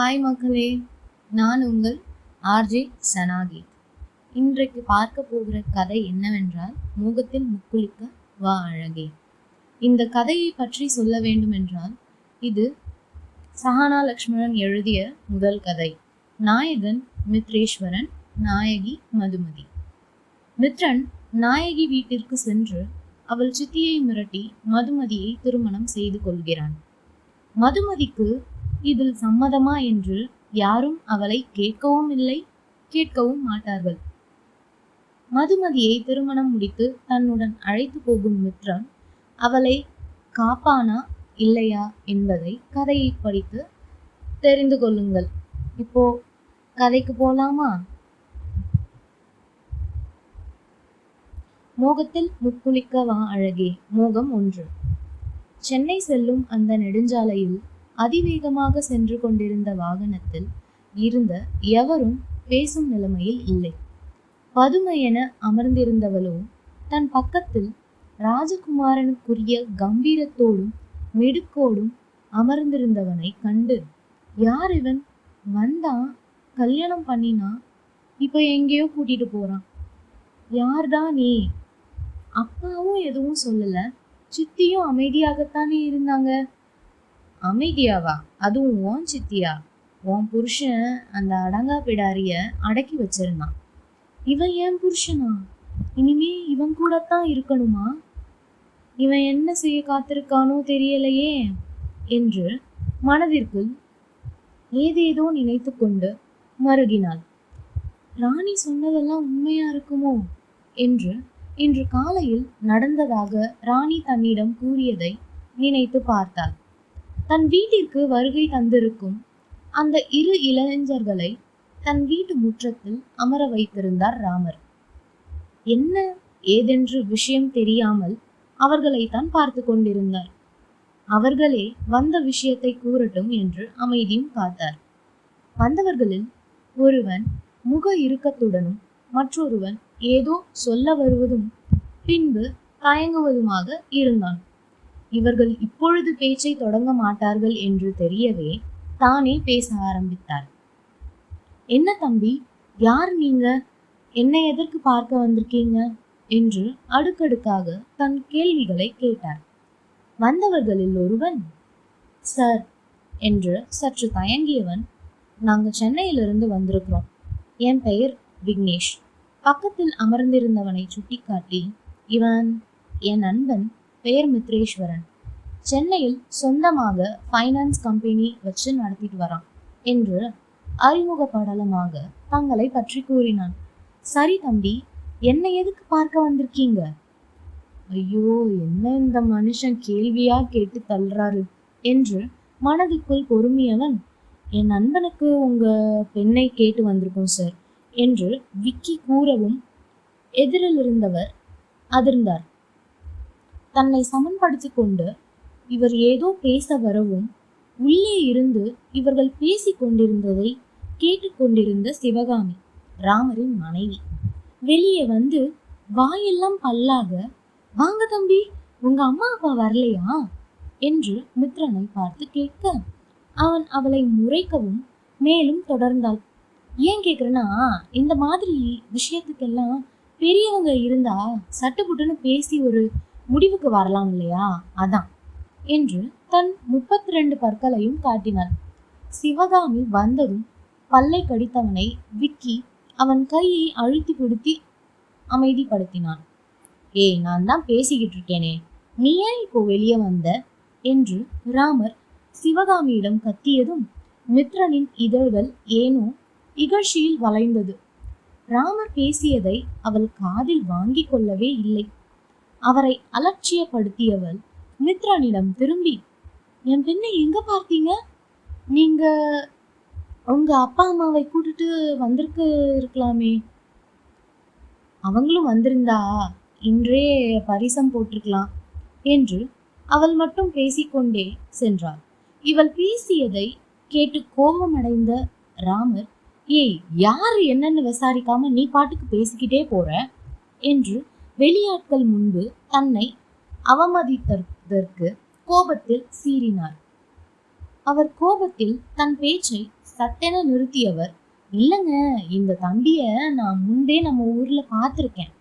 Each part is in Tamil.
ஹாய் மக்களே நான் உங்கள் ஆர்ஜே சனாகி. இன்றைக்கு பார்க்க போகிற கதை என்னவென்றால் மோகத்தில் முக்குளிக்க வா அழகே. இந்த கதையை பற்றி சொல்ல வேண்டுமென்றால் இது சஹானா லக்ஷ்மணன் எழுதிய முதல் கதை. நாயகன் மித்ரேஸ்வரன் நாயகி மதுமதி. மித்ரன் நாயகி வீட்டிற்கு சென்று அவள் சித்தியை மிரட்டி மதுமதியை திருமணம் செய்து கொள்கிறான். மதுமதிக்கு இதில் சம்மதமா என்று யாரும் அவளை கேட்கவும் இல்லை கேட்கவும் மாட்டார்கள். மதுமதியை திருமணம் முடித்து தன்னுடன் அழைத்து போகும் மித்ரன் அவளை காப்பானா இல்லையா? என்பதை கதையை படித்து தெரிந்து கொள்ளுங்கள். இப்போ கதைக்கு போலாமா? மோகத்தில் முக்குளிக்க வா அழகே மோகம் ஒன்று. சென்னை செல்லும் அந்த நெடுஞ்சாலையில் அதிவேகமாக சென்று கொண்டிருந்த வாகனத்தில் இருந்த எவரும் பேசும் நிலைமையில் இல்லை. பதுமை என அமர்ந்திருந்தவளோ தன் பக்கத்தில் ராஜகுமாரனுக்குரிய கம்பீரத்தோடும் மிடுக்கோடும் அமர்ந்திருந்தவனை கண்டு யார் இவன்? வந்தான் கல்யாணம் பண்ணினா? இப்போ எங்கேயோ கூட்டிட்டு போறான். யார்தான் நீ? அப்பாவும் எதுவும் சொல்லல. சித்தியும் அமைதியாகத்தானே இருந்தாங்க? அமைதியாவா? அதுவும் ஓன் சித்தியா? உன் புருஷன் அந்த அடங்கா பிடாரிய அடக்கி வச்சிருந்தான். இவன் ஏன் புருஷனா? இனிமே இவன் கூடத்தான் இருக்கணுமா? இவன் என்ன செய்ய காத்திருக்கானோ தெரியலையே என்று மனதிற்குள் ஏதேதோ நினைத்து கொண்டு மருகினாள். ராணி சொன்னதெல்லாம் உண்மையா இருக்குமோ? என்று இன்று காலையில் நடந்ததாக ராணி தன்னிடம் கூறியதை நினைத்து பார்த்தாள். தன் வீட்டிற்கு வருகை தந்திருக்கும் அந்த இரு இளைஞர்களை தன் வீட்டு முற்றத்தில் அமர வைத்திருந்தார் ராமர். என்ன? ஏதென்று விஷயம் தெரியாமல் அவர்களை தான் பார்த்து கொண்டிருந்தார். அவர்களே வந்த விஷயத்தை கூறட்டும் என்று அமைதியும் காத்தார். வந்தவர்களில் ஒருவன் முக இறுக்கத்துடனும் மற்றொருவன் ஏதோ சொல்ல வருவதும் பின்பு தயங்குவதுமாக இருந்தான். இவர்கள் இப்பொழுது பேச்சை தொடங்க மாட்டார்கள் என்று தெரியவே தானே பேச ஆரம்பித்தார். என்ன தம்பி யார் நீங்க? என்ன எதற்கு பார்க்க வந்திருக்கீங்க? என்று அடுக்கடுக்காக தன் கேள்விகளை கேட்டார். வந்தவர்களில் ஒருவன் சார் என்று சற்று தயங்கியவன் நாங்கள் சென்னையிலிருந்து வந்திருக்கிறோம். என் பெயர் விக்னேஷ். பக்கத்தில் அமர்ந்திருந்தவனை சுட்டிக்காட்டி இவன் என் நண்பன் பெயர் மித்ரேஸ்வரன். சென்னையில் சொந்தமாக ஃபைனான்ஸ் கம்பெனி வச்சு நடத்திட்டு வரான் என்று அறிமுக படலமாக தங்களை பற்றி கூறினான். சரி தம்பி என்ன எதுக்கு பார்க்க வந்திருக்கீங்க? ஐயோ என்ன இந்த மனுஷன் கேள்வியா கேட்டு தள்ளுறாரு என்று மனதுக்குள் பொறுமையவன் என் நண்பனுக்கு உங்க பெண்ணை கேட்டு வந்திருக்கோம் சார் என்று விக்கி கூறவும் எதிரில் இருந்தவர் அதிர்ந்தார். தன்னை சமன்படுத்திக் கொண்டு இவர் ஏதோ பேச வரவும் உள்ளே இருந்து இவர்கள் பேசிக் கொண்டிருந்ததை கேட்டுக்கொண்டிருந்த சிவகாமி ராமரின் மனைவி. வெளியே வந்து வாயெல்லாம் பல்லாக. வாங்க தம்பி உங்க அம்மா அப்பா வரலையா? என்று மித்ரனை பார்த்து கேட்க அவன் அவளை முறைக்கவும் மேலும் தொடர்ந்தாள். ஏன் கேக்குறனா? இந்த மாதிரி விஷயத்துக்கெல்லாம் பெரியவங்க இருந்தா சட்டுப்புட்டுன்னு பேசி ஒரு முடிவுக்கு வரலாம் இல்லையா? அதான். என்று தன் முப்பத்தி ரெண்டு பற்களையும் காட்டினாள் சிவகாமி வந்ததும் பல்லை கடித்தவனை விக்கி அவன் கையை அழுத்தி பிடித்தி அமைதிப்படுத்தினான். ஏய் நான் தான் பேசிக்கிட்டு இருக்கேனே. நீ ஏன் இப்போ வெளியே வந்த? என்று ராமர் சிவகாமியிடம் கத்தியதும் மித்ரனின் இதழ்கள் ஏனோ இகழ்ச்சியில் வளைந்தது. ராமர் பேசியதை அவள் காதில் வாங்கிக் கொள்ளவே இல்லை. அவரை அலட்சியப்படுத்தியவள் மித்ரானிடம் திரும்பி என் பெண்ணை எங்க பார்த்தீங்க? நீங்க உங்க அப்பா அம்மாவை கூட்டிட்டு வந்திருக்கு இருக்கலாமே. அவங்களும் வந்திருந்தா இன்றே பரிசம் போட்டிருக்கலாம் என்று அவள் மட்டும் பேசிக்கொண்டே சென்றாள். இவள் பேசியதை கேட்டு கோபமடைந்த ராமர் ஏய் யார் என்னன்னு விசாரிக்காம நீ பாட்டுக்கு பேசிக்கிட்டே போற? என்று வெளியாட்கள் முன்பு தன்னை அவமதித்ததற்கு கோபத்தில் சீறினார். அவர் கோபத்தில் தன் பேச்சை சட்டென நிறுத்தியவர் இல்லைங்க இந்த தம்பிய நான் முன்பே நம்ம ஊர்ல பார்த்துருக்கேன்.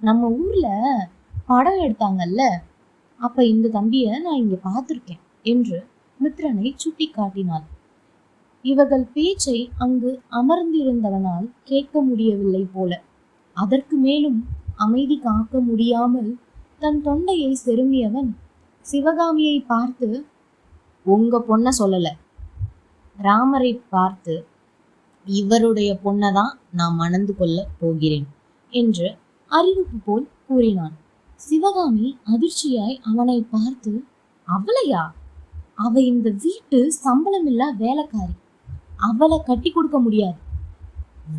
நம்ம ஊர்ல படம் எடுத்தாங்கல்ல அப்ப இந்த தம்பிய நான் இங்க பார்த்துருக்கேன் என்று மித்ரனை சுட்டி காட்டினாள் இவர்கள் பேச்சை அங்கு அமர்ந்திருந்தவனால் கேட்க முடியவில்லை போல. அதற்கு மேலும் அமைதி காக்க முடியாமல் தன் தொண்டையை செருமியவன் சிவகாமியை பார்த்து உங்க பொண்ண சொல்லல. ராமரை பார்த்து இவருடைய பொண்ணை தான் நான் மணந்து கொள்ள போகிறேன் என்று அறிவிப்பு போல் கூறினான். சிவகாமி அதிர்ச்சியாய் அவனை பார்த்து அவளையா? அவ இந்த வீட்டு சம்பளமில்லா வேலைக்காரி. அவளை கட்டி கொடுக்க முடியாது.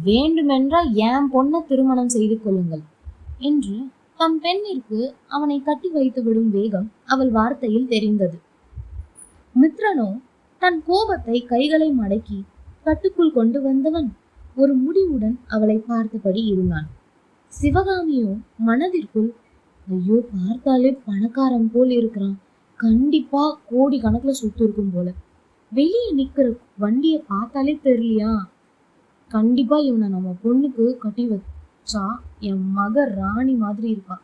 வேண்டுமென்றால் என் பொண்ணை திருமணம் செய்து கொள்ளுங்கள். என்று தன் பெண்ணிற்கு அவனை கட்டி வைத்து விடும் வேகம் அவள் வார்த்தையில் தெரிந்தது. மித்ரனோ தன் கோபத்தை கைகளை மடக்கி கட்டுக்குள் கொண்டு வந்தவன் ஒரு முடிவுடன் அவளை பார்த்தபடி இருந்தான். சிவகாமியோ மனதிற்குள் ஐயோ பார்த்தாலே பணக்காரன் போல் இருக்கிறான். கண்டிப்பா கோடி கணக்குல சொத்து இருக்கும் போல. வெளியே நிக்கிற வண்டியை பார்த்தாலே தெரியலையா? கண்டிப்பா இவனை நம்ம பொண்ணுக்கு கட்டி வச்சா என் மக ராணி மாதிரி இருப்பான்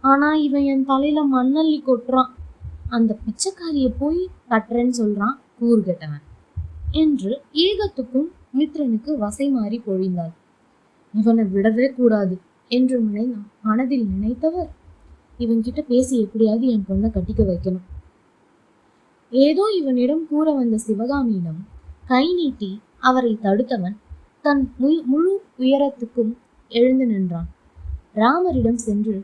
ஆனா இவன் என் தலையில மண்ணள்ளி கொட்டுறான். அந்த பிச்சைக்காரிய போய் கட்டுறேன்னு சொல்றான் கூறுகட்டவன் என்று ஏகத்துக்கும் மித்ரனுக்கு வசை மாறி பொழிந்தாள். இவனை விடவே கூடாது என்று நினைந்தான் மனதில் நினைத்தவர் இவன்கிட்ட பேசி எப்படியாவது என் பொண்ணை கட்டிக்க வைக்கணும். ஏதோ இவனிடம் கூற வந்த சிவகாமியிடம் கை நீட்டி அவரை தடுத்தவன் தன் மு- முழு உயரத்துக்கும் எழுந்து நின்றான். ராமரிடம் சென்று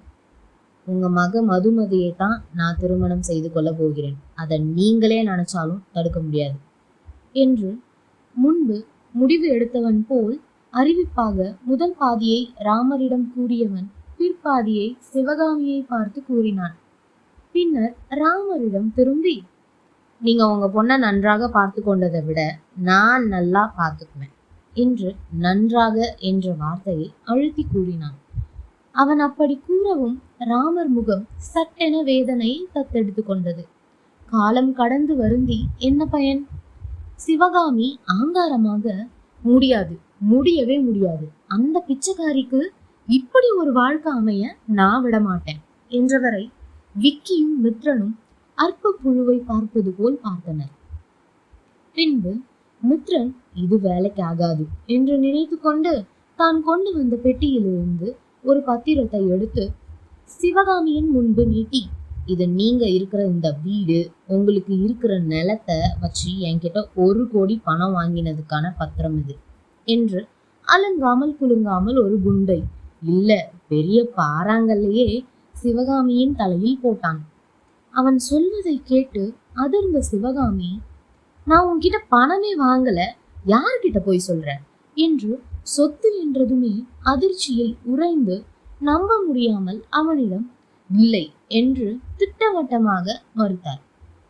உங்க மக மதுமதியை தான் நான் திருமணம் செய்து கொள்ள போகிறேன். அதை நீங்களே நினைச்சாலும் தடுக்க முடியாது என்று முன்பு முடிவு எடுத்தவன் போல் அறிவிப்பாக முதல் பாதியை ராமரிடம் கூறியவன் பிற்பாதியை சிவகாமியை பார்த்து கூறினான். பின்னர் ராமரிடம் திரும்பி நீங்க உங்க பொண்ணை நன்றாக பார்த்து கொண்டதை விட நான் நல்லா பார்த்துக்குவேன். என்று நன்றாக என்ற வார்த்தையை அழுத்தி கூறினான். அவன் அப்படி கூறவும் ராமர் முகம் சட்டென வேதனையை தத்தெடுத்து கொண்டது. காலம் கடந்து வருந்தி என்ன பயன்? சிவகாமி ஆங்காரமாக முடியாது முடியவே முடியாது. அந்த பிச்சைக்காரிக்கு இப்படி ஒரு வாழ்க்கை அமைய நான் விட மாட்டேன் என்றவரை விக்கியும் மித்ரனும் அற்ப புழுவை பார்ப்பது போல் பார்த்தனர். பின்பு மித்ரன் இது வேலைக்கு ஆகாது என்று நினைத்து கொண்டு தான் கொண்டு வந்த பெட்டியிலிருந்து ஒரு பத்திரத்தை எடுத்து சிவகாமியின் முன்பு நீட்டி இது நீங்க இருக்கிற இந்த வீடு உங்களுக்கு இருக்கிற நிலத்தை வச்சு என்கிட்ட ஒரு கோடி பணம் வாங்கினதுக்கான பத்திரம் இது என்று அலங்காமல் குலுங்காமல் ஒரு குண்டை இல்ல பெரிய பாறாங்கல்லையே சிவகாமியின் தலையில் போட்டான். அவன் சொல்வதை கேட்டு அதிர்ந்த சிவகாமி நான் உன்கிட்ட பணமே வாங்கல யார்கிட்ட போய் சொல்ற? என்று சொத்து என்றதுமே அதிர்ச்சியில் உறைந்து நம்ப முடியாமல் அவனிடம் இல்லை என்று திட்டவட்டமாக மறுத்தார்.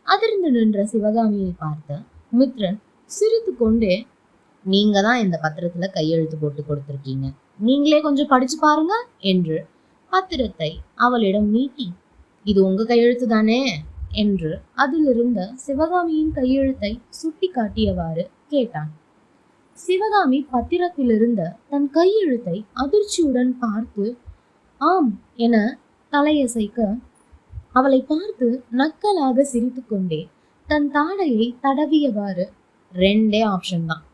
அதிர்ந்து நின்ற சிவகாமியை பார்த்த மித்ரன் சிரித்து கொண்டே நீங்க தான் இந்த பத்திரத்துல கையெழுத்து போட்டு கொடுத்துருக்கீங்க. நீங்களே கொஞ்சம் படிச்சு பாருங்க என்று பத்திரத்தை அவளிடம் நீட்டி இது உங்க கையெழுத்து தானே? என்று அதிலிருந்த சிவகாமியின் கையெழுத்தை சுட்டி காட்டியவாறு கேட்டான். சிவகாமி பத்திரத்திலிருந்த தன் கையெழுத்தை அதிர்ச்சியுடன் பார்த்து ஆம் என தலையசைக்க அவளை பார்த்து நக்கலாக சிரித்துக்கொண்டே தன் தாடையை தடவியவாறு ரெண்டே ஆப்ஷன் தான்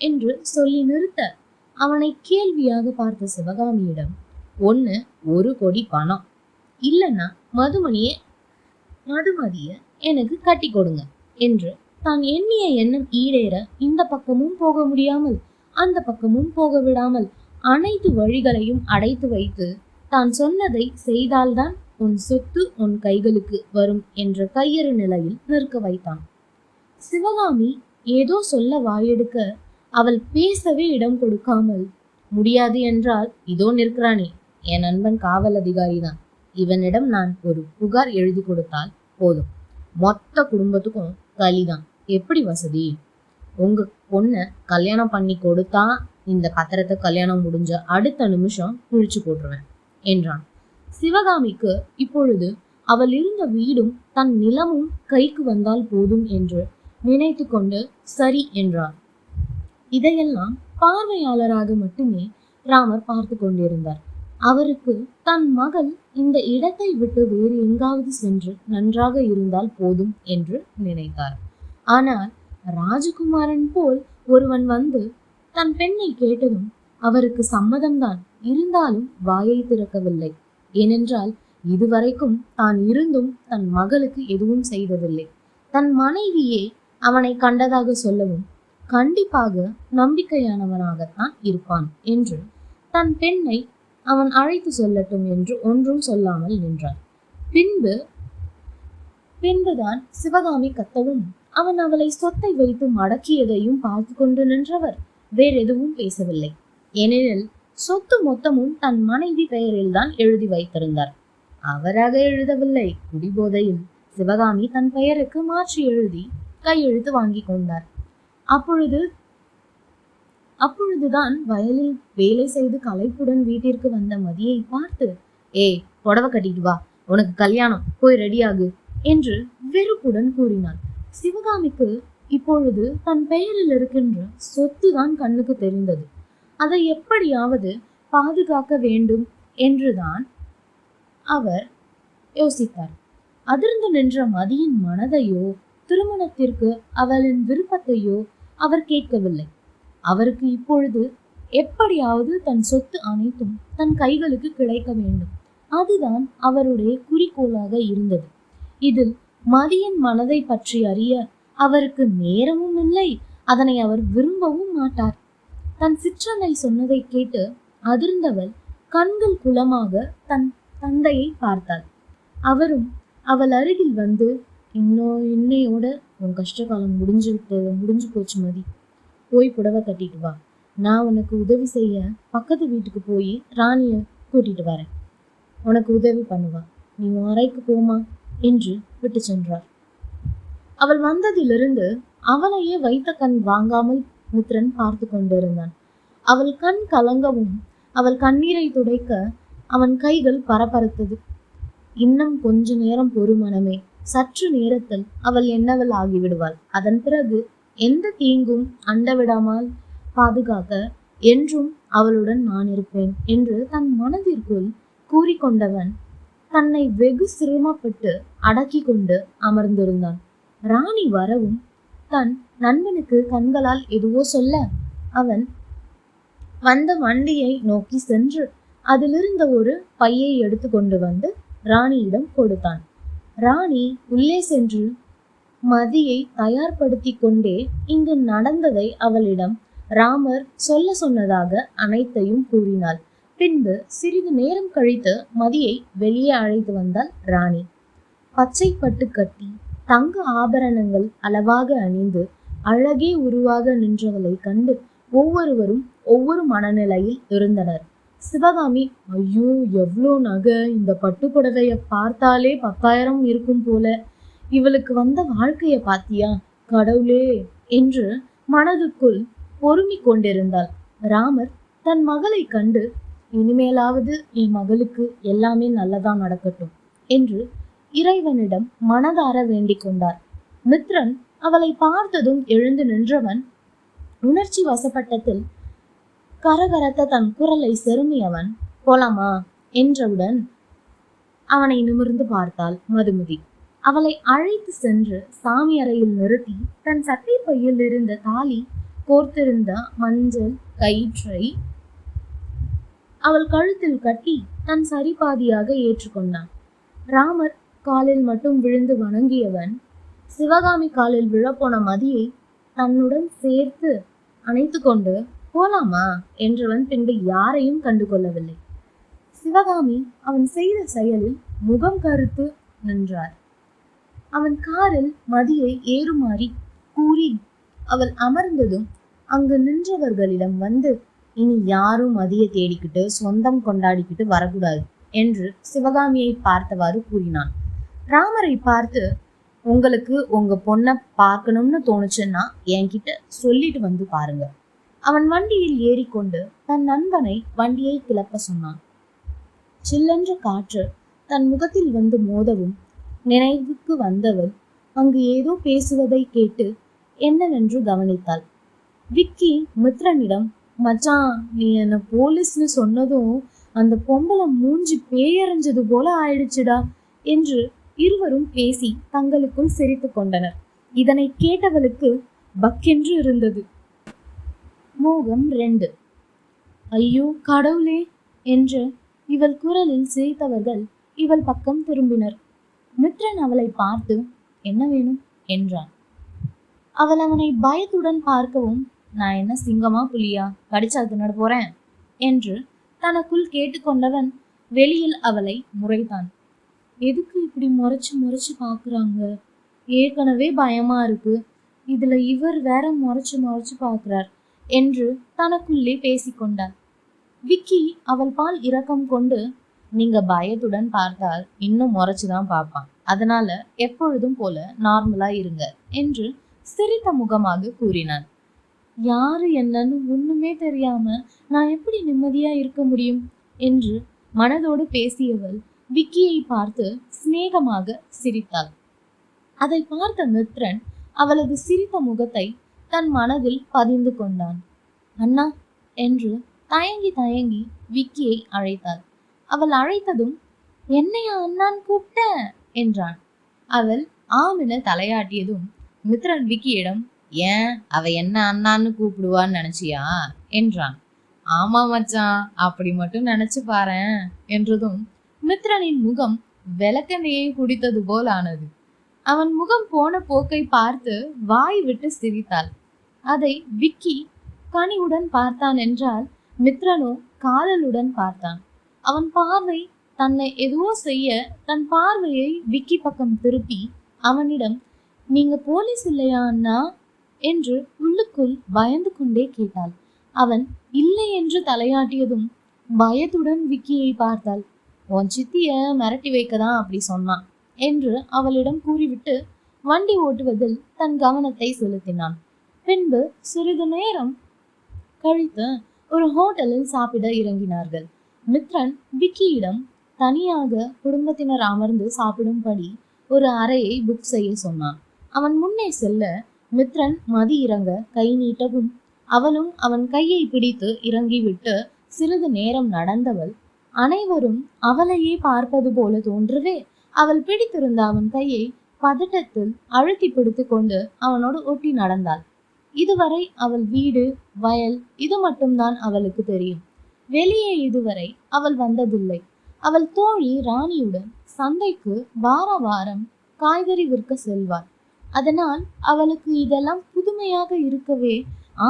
என்று சொல்லி நிறுத்த அவனை கேள்வியாக பார்த்த சிவகாமியிடம் ஒன்று ஒரு கோடி பணம். இல்லைன்னா மதுமணியை மதுமதிய எனக்கு கட்டி கொடுங்க என்று தான் எண்ணிய எண்ணம் ஈடேற இந்த பக்கமும் போக முடியாமல் அந்த பக்கமும் போக விடாமல் அனைத்து வழிகளையும் அடைத்து வைத்து தான் சொன்னதை செய்தால்தான் உன் சொத்து உன் கைகளுக்கு வரும் என்ற கையறு நிலையில் நிற்க வைத்தான். சிவகாமி ஏதோ சொல்ல வாயெடுக்க அவள் பேசவே இடம் கொடுக்காமல் முடியாது என்றால் இதோ நிற்கிறானே என் நண்பன் காவல் அதிகாரி தான் இவனிடம் நான் ஒரு புகார் எழுதி கொடுத்தால் போதும். மொத்த குடும்பத்துக்கும் கலிதான் எப்படி வசதி? உங்க பொண்ணை கல்யாணம் பண்ணி கொடுத்தா இந்த பத்திரத்தை கல்யாணம் முடிஞ்ச அடுத்த நிமிஷம் கிழிச்சு போட்டுருவேன் என்றான். சிவகாமிக்கு இப்பொழுது அவள் இருந்த வீடும் தன் நிலமும் கைக்கு வந்தால் போதும் என்று நினைத்து கொண்டு சரி என்றார் இதையெல்லாம் பார்வையாளராக மட்டுமே ராமர் பார்த்து கொண்டிருந்தார். அவருக்கு தன் மகள் இந்த இடத்தை விட்டு வேறு எங்காவது சென்று நன்றாக இருந்தால் போதும் என்று நினைத்தார். ஆனால் ராஜகுமாரன் போல் ஒருவன் வந்து தன் பெண்ணை கேட்டதும் அவருக்கு சம்மதம்தான் இருந்தாலும் வாயை திறக்கவில்லை. ஏனென்றால் இதுவரைக்கும் தான் இருந்தும் தன் மகளுக்கு எதுவும் செய்ததில்லை. தன் மனைவியே அவனை கண்டதாக சொல்லவும் கண்டிப்பாக நம்பிக்கையானவனாகத்தான் இருப்பான் என்று தன் பெண்ணை அவன் அழைத்து சொல்லட்டும் என்று ஒன்றும் சொல்லாமல் நின்றார் பின்பு பின்புதான் சிவகாமி கத்தவும் அவன் அவளை சொத்தை வைத்து மடக்கியதையும் பார்த்து கொண்டு நின்றவர். வேறெதுவும் பேசவில்லை. ஏனெனில் சொத்து மொத்தமும் தன் மனைவி பெயரில் தான் எழுதி வைத்திருந்தார். அவராக எழுதவில்லை. குடிபோதையில் சிவகாமி தன் பெயருக்கு மாற்றி எழுதி கையெழுத்து வாங்கி கொண்டார். அப்பொழுது அப்பொழுதுதான் வயலில் வேலை செய்து களைப்புடன் வீட்டிற்கு வந்த மதியை பார்த்து ஏய் புடவை கட்டிட்டு வா. உனக்கு கல்யாணம். போய் ரெடியாகு என்று வெறுப்புடன் கூறினாள் சிவகாமிக்கு இப்பொழுது தன் பெயரில் இருக்கின்ற சொத்து தான் கண்ணுக்கு தெரிந்தது. அதை எப்படியாவது பாதுகாக்க வேண்டும் என்றுதான் அவர் யோசித்தார். அதிர்ந்து நின்ற மதியின் மனதையோ திருமணத்திற்கு அவளின் விருப்பத்தையோ அவர் கேட்கவில்லை. அவருக்கு இப்பொழுது எப்படியாவது தன் சொத்து அனைத்தும் தன் கைகளுக்கு கிடைக்க வேண்டும். அதுதான் அவருடைய குறிக்கோளாக இருந்தது. இதில் மதியின் மனதை பற்றி அறிய அவருக்கு நேரமும் இல்லை அதனை அவர் விரும்பவும் மாட்டார். தன் சிற்றனை சொன்னதை கேட்டு அதிர்ந்தவள் கண்கள் குளமாக தன் தந்தையை பார்த்தாள். அவரும் அவள் அருகில் வந்து இன்னும் இன்னையோட உன் கஷ்டகாலம் முடிஞ்சு விட்டது முடிஞ்சு போச்சு மதி. போய் புடவை கட்டிட்டு வா. நான் உனக்கு உதவி செய்ய பக்கத்து வீட்டுக்கு போய் ராணியை கூட்டிட்டு வரேன். உனக்கு உதவி பண்ணுவா. நீ உன் அறைக்கு போமா? என்று விட்டு சென்றார். அவள் வந்ததிலிருந்து அவளையே வைத்த கண் வாங்காமல் மித்ரன் பார்த்து கொண்டிருந்தான். அவள் கண் கலங்கவும் அவள் கண்ணீரை துடைக்க அவன் கைகள் பரபரத்தது. இன்னும் கொஞ்ச நேரம் பொறுமனமே சற்று நேரத்தில் அவள் என்னவள் ஆகிவிடுவாள். அதன் பிறகு எந்த தீங்கும் அண்டவிடாமல் பாதுகாக்க என்றும் அவளுடன் நான் இருப்பேன் என்று தன் மனதிற்குள் கூறிக்கொண்டவன் தன்னை வெகு சிரமப்பட்டு அடக்கி கொண்டு அமர்ந்திருந்தான். ராணி வரவும் தன் நண்பனுக்கு கண்களால் எதுவோ சொல்ல அவன் வந்த வண்டியை நோக்கி சென்று அதிலிருந்த ஒரு பையை எடுத்து கொண்டு வந்து ராணியிடம் கொடுத்தான். ராணி உள்ளே சென்று மதியை தயார்படுத்தி கொண்டே இங்கு நடந்ததை அவளிடம் ராமர் சொல்ல சொன்னதாக அனைத்தையும் கூறினாள். பின்பு சிறிது நேரம் கழித்து மதியை வெளியே அழைத்து வந்தாள் ராணி. பச்சை பட்டு கட்டி தங்க ஆபரணங்கள் அளவாக அணிந்து அழகே உருவாக நின்றவளை கண்டு ஒவ்வொருவரும் ஒவ்வொரு மனநிலையில் இருந்தனர். சிவகாமி ஐயோ எவ்வளோ நகை இந்த பட்டு பார்த்தாலே பத்தாயிரம் இருக்கும் போல. இவளுக்கு வந்த வாழ்க்கைய பாத்தியா கடவுளே! என்று மனதுக்குள் பொறுமி கொண்டிருந்தாள். ராமர் தன் மகளை கண்டு இனிமேலாவது என் மகளுக்கு எல்லாமே நல்லதா நடக்கட்டும் என்று இறைவனிடம் மனதார வேண்டிக் கொண்டார். மித்ரன் அவளை பார்த்ததும் எழுந்து நின்றவன் உணர்ச்சி வசப்பட்டத்தில் கரகரத்த தன் குரலை செருமியவன் போலாமா? என்றவுடன் அவனை நிமிர்ந்து பார்த்தாள் மதுமதி. அவளை அழைத்து சென்று சாமி அறையில் நிறுத்தி தன் சட்டை பையில் இருந்த தாலி கோர்த்திருந்த மஞ்சள் கயிற்றை அவள் கழுத்தில் கட்டி தன் சரிபாதியாக ஏற்றுக்கொண்டான். ராமர் காலில் மட்டும் விழுந்து வணங்கியவன் சிவகாமி காலில் விழப்போன மதியை தன்னுடன் சேர்த்து அணைத்து கொண்டு போலாமா? என்றவன் பின்பு யாரையும் கண்டு கொள்ளவில்லை சிவகாமி அவன் செய்த செயலில் முகம் கருத்து நின்றார். அவன் காரில் மதியை ஏறுமாறி கூறி அவள் அமர்ந்ததும் அங்கு நின்றவர்களிடம் வந்து இனி யாரும் மதியை தேடிக்கிட்டு சொந்தம் கொண்டாடிக்கிட்டு வரக்கூடாது என்று சிவகாமியை பார்த்தவாறு கூறினான். ராமரை பார்த்து உங்களுக்கு உங்க பொண்ணை பார்க்கணும்னு தோணுச்சுன்னா என்கிட்ட சொல்லிட்டு வந்து பாருங்க. அவன் வண்டியில் ஏறிக்கொண்டு தன் நண்பனை வண்டியை கிளப்ப சொன்னான். சில்லென்ற காற்று தன் முகத்தில் வந்து மோதவும் நினைவுக்கு வந்தவள் அங்கு ஏதோ பேசுவதை கேட்டு என்னவென்று கவனித்தாள். விக்கி மித்ரனிடம் மச்சான் நீ என்ன போலீஸ்னு சொன்னதும் அந்த பொம்பளை மூஞ்சி பேயறிஞ்சது போல ஆயிடுச்சுடா என்று இருவரும் பேசி தங்களுக்குள் சிரித்து கொண்டனர். இதனை கேட்டவளுக்கு பக்கென்று இருந்தது. மோகம் ரெண்டு. ஐயோ கடவுளே என்று இவள் குரலில் சிரித்தவர்கள் இவள் பக்கம் திரும்பினர். மித்ரன் அவளை பார்த்து என்ன வேணும்? என்றான். அவள் அவனை பயத்துடன் பார்க்கவும் நான் என்ன சிங்கமா புலியா? கடிச்சா தின்னட போறேன் என்று தனக்குள் கேட்டுக்கொண்டவன் வெளியில் அவளை முறைத்தான் எதுக்கு இப்படி முறைச்சு முறைச்சு பாக்குறாங்க ஏற்கனவே பயமா இருக்கு. இதுல இவர் வேற முறைச்சு முறைச்சு பார்க்கிறார் என்று தனக்குள்ளே பேசிக்கொண்டார். விக்கி அவள் பால் இரக்கம் கொண்டு நீங்க பயத்துடன் பார்த்தால் இன்னும் முறைச்சுதான் பார்ப்பான். அதனால எப்பொழுதும் போல நார்மலா இருங்க என்று சிரித்த முகமாக கூறினான். யாரு என்னன்னு ஒண்ணுமே தெரியாம நான் எப்படி நிம்மதியா இருக்க முடியும்? என்று மனதோடு பேசியவள் விக்கியை பார்த்து சிநேகமாக சிரித்தாள். அதை பார்த்த மித்ரன் அவளது சிரித்த முகத்தை தன் மனதில் பதிந்து கொண்டான். அண்ணா என்று தயங்கி தயங்கி விக்கியை அழைத்தாள். அவள் அழைத்ததும் என்னையா அண்ணான் கூப்பிட்ட? என்றான். அவள் ஆமென தலையாட்டியதும் மித்ரன் விக்கியிடம் ஏன் அவ என்ன அண்ணான்னு கூப்பிடுவான்னு நினைச்சியா? என்றான். ஆமா மச்சான் அப்படி மட்டும் நினைச்சு பாரேன் என்றதும் மித்ரனின் முகம் விளக்கெண்ணையை குடித்தது போல் ஆனது. அவன் முகம் போன போக்கை பார்த்து வாய் விட்டு சிரித்தாள். அதை விக்கி கனிவுடன் பார்த்தான் என்றால் மித்ரனோ காதலுடன் பார்த்தான். அவன் பார்வை தன்னை எதுவோ செய்ய தன் பார்வையை விக்கி பக்கம் திருப்பி அவனிடம் நீங்க போலீஸ் இல்லையா அண்ணா? என்று உள்ளுக்குள் பயந்து கொண்டே கேட்டாள். அவன் இல்லை என்று தலையாட்டியதும் பயத்துடன் விக்கியை பார்த்தாள். உன் சித்திய மிரட்டி வைக்கதான் அப்படி சொன்னான் என்று அவளிடம் கூறிவிட்டு வண்டி ஓட்டுவதில் தன் கவனத்தை செலுத்தினான். பின்பு சிறிது நேரம் கழித்து ஒரு ஹோட்டலில் சாப்பிட இறங்கினார்கள். மித்ரன் விக்கியிடம் தனியாக குடும்பத்தினர் அமர்ந்து சாப்பிடும்படி ஒரு அறையை புக் செய்ய சொன்னான். அவன் முன்னே செல்ல மித்ரன் மதி இறங்க கை நீட்டவும் அவளும் அவன் கையை பிடித்து இறங்கிவிட்டு சிறிது நேரம் நடந்தவள் அனைவரும் அவளையே பார்ப்பது போல தோன்றவே அவள் பிடித்திருந்த அவன் கையை பதட்டத்தில் அழுத்தி பிடித்து கொண்டு அவனோடு ஒட்டி நடந்தாள். இதுவரை அவள் வீடு வயல் இது மட்டும்தான் அவளுக்கு தெரியும். வெளியே இதுவரை அவள் வந்ததில்லை. அவள் தோழி ராணியுடன் சந்தைக்கு வார வாரம் காய்கறி விற்க செல்வாள். அதனால் அவளுக்கு இதெல்லாம் புதுமையாக இருக்கவே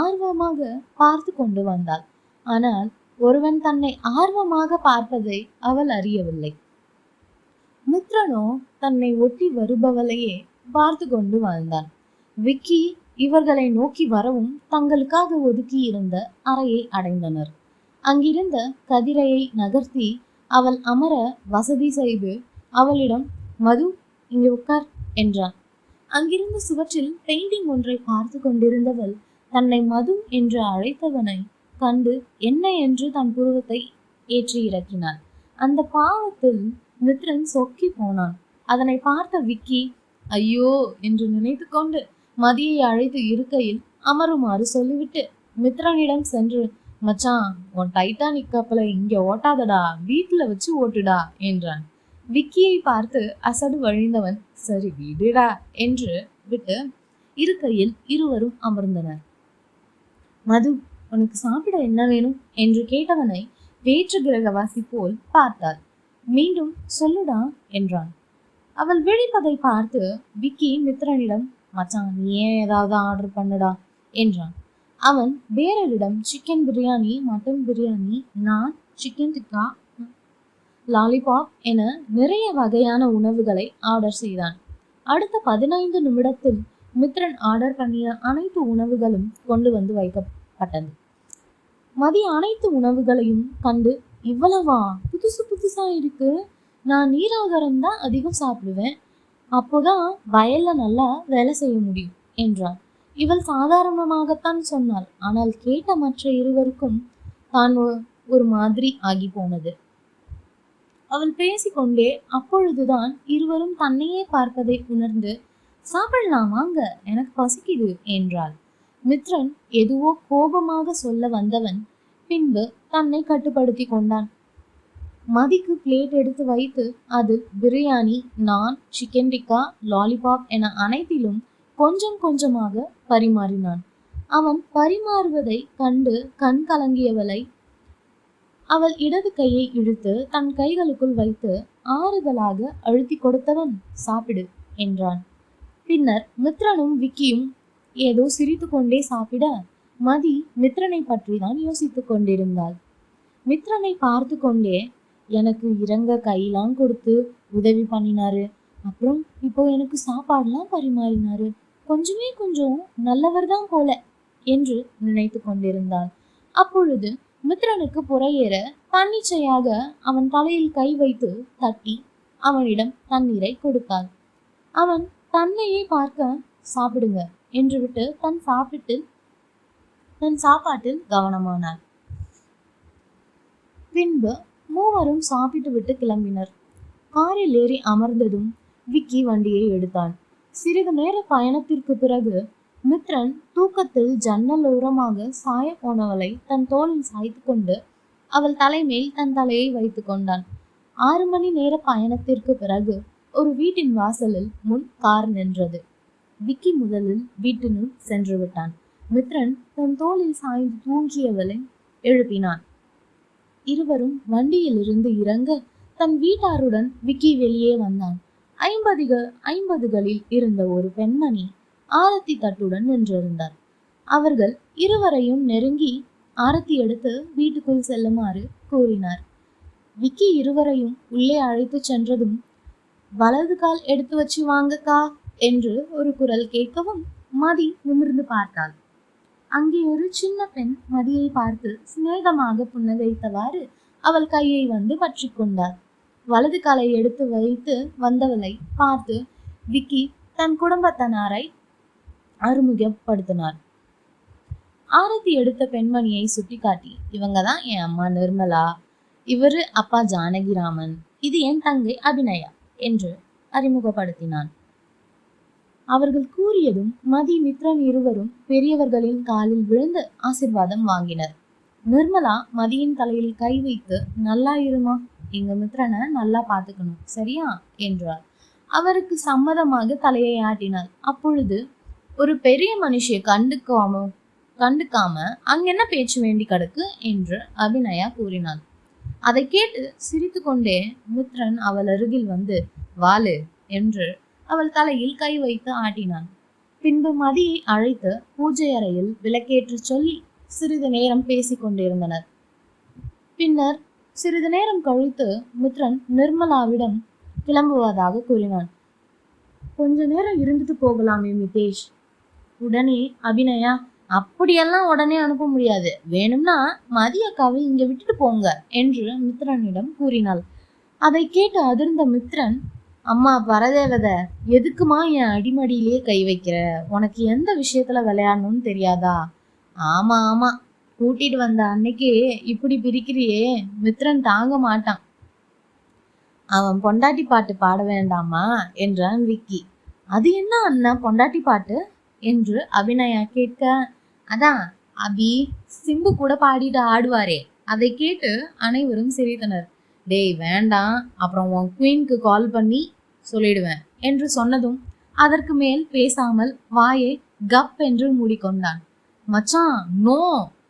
ஆர்வமாக பார்த்து கொண்டு வந்தாள். ஆனால் ஒருவன் தன்னை ஆர்வமாக பார்ப்பதை அவள் அறியவில்லை. மித்ரனோ தன்னை ஒட்டி வருபவளையே பார்த்து கொண்டு வாழ்ந்தான். விக்கி இவர்களை நோக்கி வரவும் தங்களுக்காக ஒதுக்கி இருந்த அறையை அடைந்தனர். அங்கிருந்த கதிரையை நகர்த்தி அவள் அமர வசதி செய்து அவளிடம் மது இங்கே உட்கார் என்றான். அங்கிருந்த சுவற்றில் பெயிண்டிங் ஒன்றை பார்த்து கொண்டிருந்தவள் தன்னை மது என்று அழைத்தவனை கண்டு என்ன? என்று தன் புருவத்தை ஏற்றி இறக்கினாள். அந்த பாவத்தில் மித்ரன் சொக்கி போனான். அதனை பார்த்த விக்கி ஐயோ என்று நினைத்து கொண்டு மதியை அழைத்து இருக்கையில் அமருமாறு சொல்லிவிட்டு மித்ரனிடம் சென்று மச்சான் உன் டைட்டானிக் கப்பலை இங்க ஓட்டாதடா வீட்டுல வச்சு ஓட்டுடா என்றான். விக்கியை பார்த்து அசடு வழிந்தவன் சரி விடுடா என்று விட்டு இருக்கையில் இருவரும் அமர்ந்தனர். மது உனக்கு சாப்பிட என்ன வேணும்? என்று கேட்டவனை வேற்று கிரகவாசி போல் பார்த்தாள். மீண்டும் சொல்லுடா என்றான். அவள் விழிப்பதை பார்த்து விக்கி மித்ரனிடம் மச்சான் நீ ஏன் ஏதாவது ஆர்டர் பண்ணுடா? என்றான். அவன் பேரரிடம் சிக்கன் பிரியாணி மட்டன் பிரியாணி நான் சிக்கன் டிக்கா லாலிபாப் என நிறைய வகையான உணவுகளை ஆர்டர் செய்தான். அடுத்த பதினைந்து நிமிடத்தில் மித்ரன் ஆர்டர் பண்ணிய அனைத்து உணவுகளும் கொண்டு வந்து வைக்கப்பட்டது. மதிய அனைத்து உணவுகளையும் கண்டு இவ்வளவா? புதுசு புதுசா இருக்கு. நான் நீராகாரம் தான் அதிகம் சாப்பிடுவேன். அப்போதான் வயல்ல நல்லா வேலை செய்ய முடியும் என்றான். இவள் சாதாரணமாகத்தான் சொன்னாள். ஆனால் கேட்ட மற்ற இருவருக்கும் தான் ஒரு மாதிரி ஆகி போனது. அவள் பேசிக்கொண்டே அப்பொழுதுதான் இருவரும் தன்னையே பார்ப்பதை உணர்ந்து சாப்பிடலாம் வாங்க எனக்கு பசிக்குது என்றாள். மித்ரன் எதுவோ கோபமாக சொல்ல வந்தவன் பின்பு தன்னை கட்டுப்படுத்தி கொண்டான். மதிக்கு பிளேட் எடுத்து வைத்து அதில் பிரியாணி நான் சிக்கன் டிக்கா லாலிபாப் என அனைத்திலும் கொஞ்சம் கொஞ்சமாக பரிமாறினான். அவன் பரிமாறுவதை கண்டு கண் கலங்கியவளை அவள் இடது கையை இழுத்து தன் கைகளுக்குள் வைத்து ஆறுதலாக அழுத்தி கொடுத்தவன் சாப்பிடு என்றான். பின்னர் மித்ரனும் விக்கியும் ஏதோ சிரித்து கொண்டே சாப்பிட மதி மித்ரனை பற்றி தான் யோசித்துக் கொண்டிருந்தாள். மித்ரனை பார்த்து கொண்டே எனக்கு இறங்க கையெல்லாம் கொடுத்து உதவி பண்ணினாரு. அப்புறம் இப்போ எனக்கு சாப்பாடுலாம் பரிமாறினாரு. கொஞ்சமே கொஞ்சம் நல்லவர் தான் போல என்று நினைத்து கொண்டிருந்தாள் அப்பொழுது மித்ரனுக்கு புறையேற தன்னிச்சையாக அவன் தலையில் கை வைத்து தட்டி அவனிடம் தண்ணீரை கொடுத்தாள் அவன் தன்னையே பார்க்க சாப்பிடுங்க என்று விட்டு தன் சாப்பிட்டு தன் சாப்பாட்டில் கவனமானாள் பின்பு மூவரும் சாப்பிட்டு விட்டு கிளம்பினர். காரில் ஏறி அமர்ந்ததும் விக்கி வண்டியை எடுத்தான். சிறிது நேர பயணத்திற்கு பிறகு மித்ரன் தூக்கத்தில் ஜன்னல் ஓரமாக சாய போனவளை தன் தோளில் சாய்த்து கொண்டு அவள் தலைமேல் தன் தலையை வைத்து கொண்டான். ஆறு மணி நேர பயணத்திற்கு பிறகு ஒரு வீட்டின் வாசலில் முன் கார் நின்றது. விக்கி முதலில் வீட்டினுள் சென்று விட்டான். மித்ரன் தன் தோளில் சாய்ந்து தூங்கியவளை எழுப்பினான். இருவரும் வண்டியிலிருந்து இறங்க தன் வீட்டாருடன் விக்கி வெளியே வந்தான். ஐம்பதுக ஐம்பதுகளில் இருந்த ஒரு பெண்மணி ஆரத்தி தட்டுடன் நின்றிருந்தார். அவர்கள் இருவரையும் நெருங்கி ஆரத்தி எடுத்து வீட்டுக்குள் செல்லுமாறு கூறினார். விக்கி இருவரையும் உள்ளே அழைத்து சென்றதும் வலது கால் எடுத்து வச்சு வாங்கக்கா என்று ஒரு குரல் கேட்கவும் மதி நிமிர்ந்து பார்த்தாள். அங்கே ஒரு சின்ன பெண் மதியை பார்த்து சிநேகமாக புன்னகைத்தவாறு அவள் கையை வந்து பற்றி கொண்டார் வலது காலை எடுத்து வைத்து வந்தவளை பார்த்து விக்கி தன் குடும்பத்தனாரை அறிமுகப்படுத்தினார். ஆரத்தி எடுத்த பெண்மணியை சுட்டிக்காட்டி இவங்க தான் என் அம்மா நிர்மலா. இவரு அப்பா ஜானகிராமன். இது என் தங்கை அபிநயா என்று அறிமுகப்படுத்தினான். அவர்கள் கூறியதும் மதி மித்ரன் இருவரும் பெரியவர்களின் காலில் விழுந்து ஆசிர்வாதம் வாங்கினர். நிர்மலா மதியின் தலையில் கை வைத்து நல்லா இருமா எங்க மித்ரனை நல்லா பார்த்துக்கணும். சரியா? என்றார். அவருக்கு சம்மதமாக தலையை ஆட்டினார் அப்பொழுது ஒரு பெரிய மனுஷிய கண்டுக்காம கண்டுக்காம அங்க என்ன பேச்சு வேண்டி கிடக்கு? என்று அபிநயா கூறினாள். அதை கேட்டு சிரித்து கொண்டே மித்ரன் அவள் அருகில் வந்து வாலு என்று அவள் தலையில் கை வைத்து ஆட்டினான். பின்பு மதியை அழைத்து பூஜை அறையில் விளக்கேற்று சொல்லி சிறிது நேரம் பேசிக் கொண்டிருந்தனர் பின்னர் சிறிது நேரம் கழித்து மித்ரன் நிர்மலாவிடம் கிளம்புவதாக கூறினான். கொஞ்ச நேரம் இருந்துட்டு போகலாமே மிதேஷ். உடனே அபிநயா அப்படியெல்லாம் உடனே அனுப்ப முடியாது. வேணும்னா மதியக்காவை இங்க விட்டுட்டு போங்க என்று மித்ரனிடம் கூறினாள். அதை கேட்டு அதிர்ந்த மித்ரன் அம்மா பரதேவத எதுக்குமா என் அடிமடியிலேயே கை வைக்கிற? உனக்கு எந்த விஷயத்துல விளையாடணும்னு தெரியாதா? ஆமா ஆமா. கூட்டிட்டு வந்த அன்னைக்கு இப்படி பிரிக்கிறியே மித்ரன் தாங்க மாட்டான். அவன் பொண்டாட்டி பாட்டு பாட வேண்டாமா? என்றான் விக்கி. அது என்ன அண்ணா பொண்டாட்டி பாட்டு? என்று அபிநயா கேட்க அதான் அபி சிம்பு கூட பாடிட்டு ஆடுவாரே. அதை கேட்டு அனைவரும் சிரித்தனர். டேய் வேண்டாம் அப்புறம் உன் குயின்க்கு கால் பண்ணி சொல்லிடுவேன் என்று சொன்னதும் அதற்கு மேல் பேசாமல் வாயை கப் என்று மூடிக்கொண்டான். மச்சான் நோ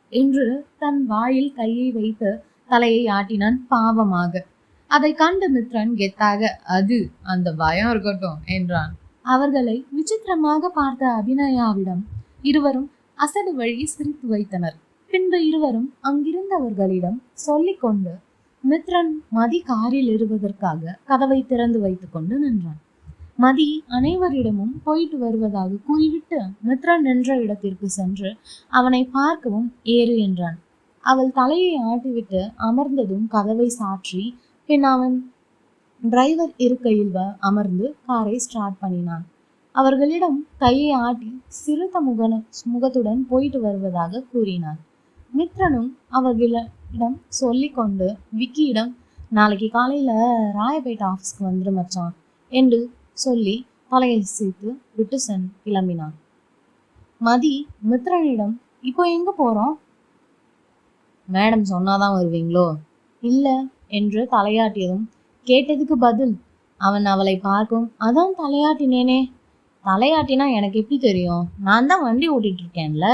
என்று தன் வாயில் கையை வைத்து தலையை ஆட்டினான் பாவமாக. அதை கண்ட மித்ரன் கெத்தாக அது அந்த பயம் இருக்கட்டும் என்றான். அவர்களை விசித்திரமாக பார்த்த அபிநயாவிடம் இருவரும் அசடு வழி சிரித்து வைத்தனர். பின்பு இருவரும் அங்கிருந்தவர்களிடம் சொல்லிக்கொண்டு மித்ரன் மதி காரில் இருவதற்காக கதவை திறந்து வைத்துக் கொண்டு நின்றான். மதி அனைவரிடமும் போயிட்டு வருவதாக கூறிவிட்டு மித்ரன் நின்ற இடத்திற்கு சென்று அவனை பார்க்கவும் ஏறு என்றான். அவள் தலையை ஆட்டிவிட்டு அமர்ந்ததும் கதவை சாற்றி பின் அவன் டிரைவர் இருக்கையில் அமர்ந்து காரை ஸ்டார்ட் பண்ணினான். அவர்களிடம் கையை ஆட்டி சிறுத்த முகன முகத்துடன் போயிட்டு வருவதாக கூறினான். மித்ரனும் அவர்களிடம் சொல்லிக்கொண்டு விக்கியிடம் நாளைக்கு காலையில ராயப்பேட்டை ஆஃபீஸ்க்கு வந்துடு மச்சான் என்று சொல்லி தலையை சேர்த்து விட்டு சென் கிளம்பினான். மதி மித்ரனிடம் இப்போ எங்க போறோம்? மேடம் சொன்னாதான் வருவீங்களோ? இல்ல என்று தலையாட்டியதும் கேட்டதுக்கு பதில் அவன் அவளை பார்க்கும். அதான் தலையாட்டினேனே. தலையாட்டினா எனக்கு எப்படி தெரியும்? நான் தான் வண்டி ஓட்டிட்டு இருக்கேன்ல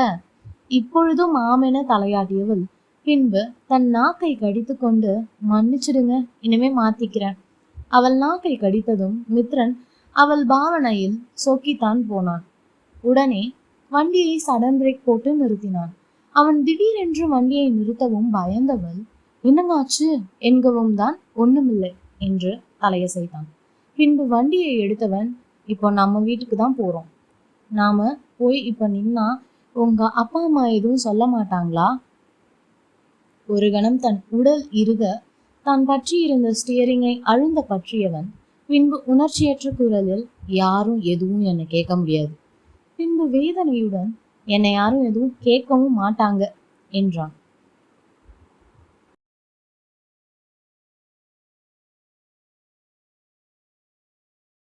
இப்பொழுதும் மாமென தலையாட்டியவள் பின்பு தன் நாக்கை கடித்து கொண்டு மன்னிச்சிடுங்க இனிமே மாத்திக்கிறேன். அவள் நாக்கை கடித்ததும் மித்ரன் அவள் பாவனையில் சொக்கித்தான் போனான். உடனே வண்டியை சடன் பிரேக் போட்டு நிறுத்தினான். அவன் திடீரென்று வண்டியை நிறுத்தவும் பயந்தவள் என்னங்காச்சு என்கவும் தான் ஒண்ணுமில்லை என்று தலையசைத்தான். பின்பு வண்டியை எடுத்தவன் இப்போ நம்ம வீட்டுக்கு தான் போறோம். நாம போய் இப்ப நின்னா உங்க அப்பா அம்மா எதுவும் சொல்ல மாட்டாங்களா? ஒரு கணம் தன் உடல் இருக தான் பற்றியிருந்த ஸ்டியரிங்கை அழுந்த பற்றியவன் பின்பு உணர்ச்சியற்ற குரலில் யாரும் எதுவும் என்னை கேட்க முடியாது. பின்பு வேதனையுடன் என்னை யாரும் எதுவும் கேட்கவும் மாட்டாங்க என்றான்.